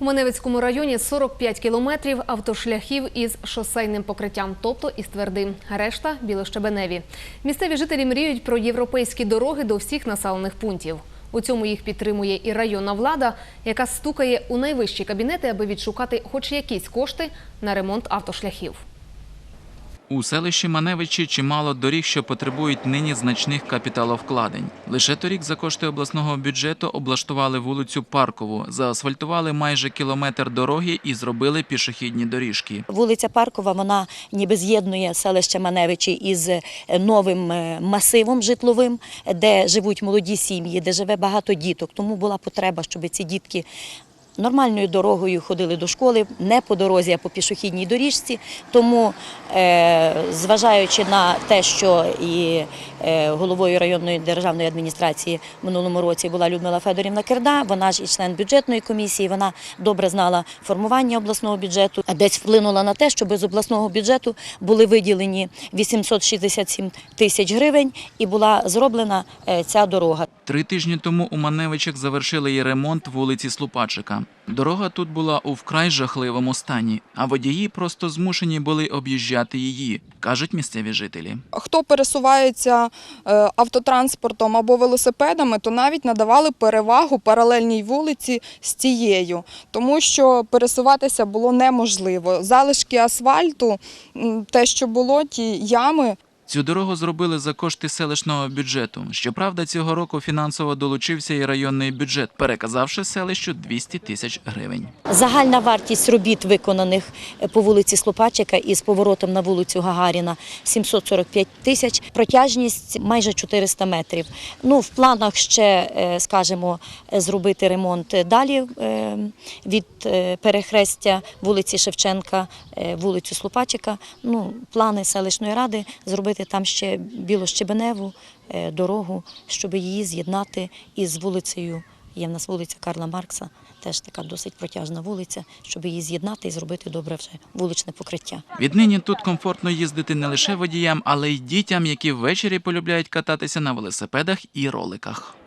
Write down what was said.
У Маневицькому районі 45 кілометрів автошляхів із шосейним покриттям, тобто із твердим. Решта білощебеневі. Місцеві жителі мріють про європейські дороги до всіх населених пунктів. У цьому їх підтримує і районна влада, яка стукає у найвищі кабінети, аби відшукати хоч якісь кошти на ремонт автошляхів. У селищі Маневичі чимало доріг, що потребують нині значних капіталовкладень. Лише торік за кошти обласного бюджету облаштували вулицю Паркову, заасфальтували майже кілометр дороги і зробили пішохідні доріжки. Вулиця Паркова, вона ніби з'єднує селище Маневичі із е, новим е, масивом житловим, де живуть молоді сім'ї, де живе багато діток. Тому була потреба, щоб ці дітки нормальною дорогою ходили до школи, не по дорозі, а по пішохідній доріжці. Тому, е, зважаючи на те, що і головою районної державної адміністрації в минулому році була Людмила Федорівна Керда, вона ж і член бюджетної комісії, вона добре знала формування обласного бюджету, а десь вплинула на те, щоб з обласного бюджету були виділені 867 тисяч гривень і була зроблена е, ця дорога. Три тижні тому у Маневичах завершили і ремонт вулиці Слупачика. Дорога тут була у вкрай жахливому стані, а водії просто змушені були об'їжджати її, кажуть місцеві жителі. хто пересувається е, автотранспортом або велосипедами, то навіть надавали перевагу паралельній вулиці з цією, тому що пересуватися було неможливо. Залишки асфальту, те, що було, ті ями. Цю дорогу зробили за кошти селищного бюджету. Щоправда, цього року фінансово долучився і районний бюджет, переказавши селищу 200 тисяч гривень. Загальна вартість робіт, виконаних по вулиці Слопачика із поворотом на вулицю Гагаріна 745 тисяч, протяжність майже 400 метрів. Ну, в планах ще, е, скажімо, зробити ремонт далі е, від е, перехрестя вулиці Шевченка, вулицю Слопачика. Ну, плани селищної ради зробити там ще білощебеневу е, дорогу, щоб її з'єднати із вулицею. Є в нас вулиця Карла Маркса, теж така досить протяжна вулиця, щоб її з'єднати і зробити добре вже вуличне покриття. Віднині тут комфортно їздити не лише водіям, але й дітям, які ввечері полюбляють кататися на велосипедах і роликах.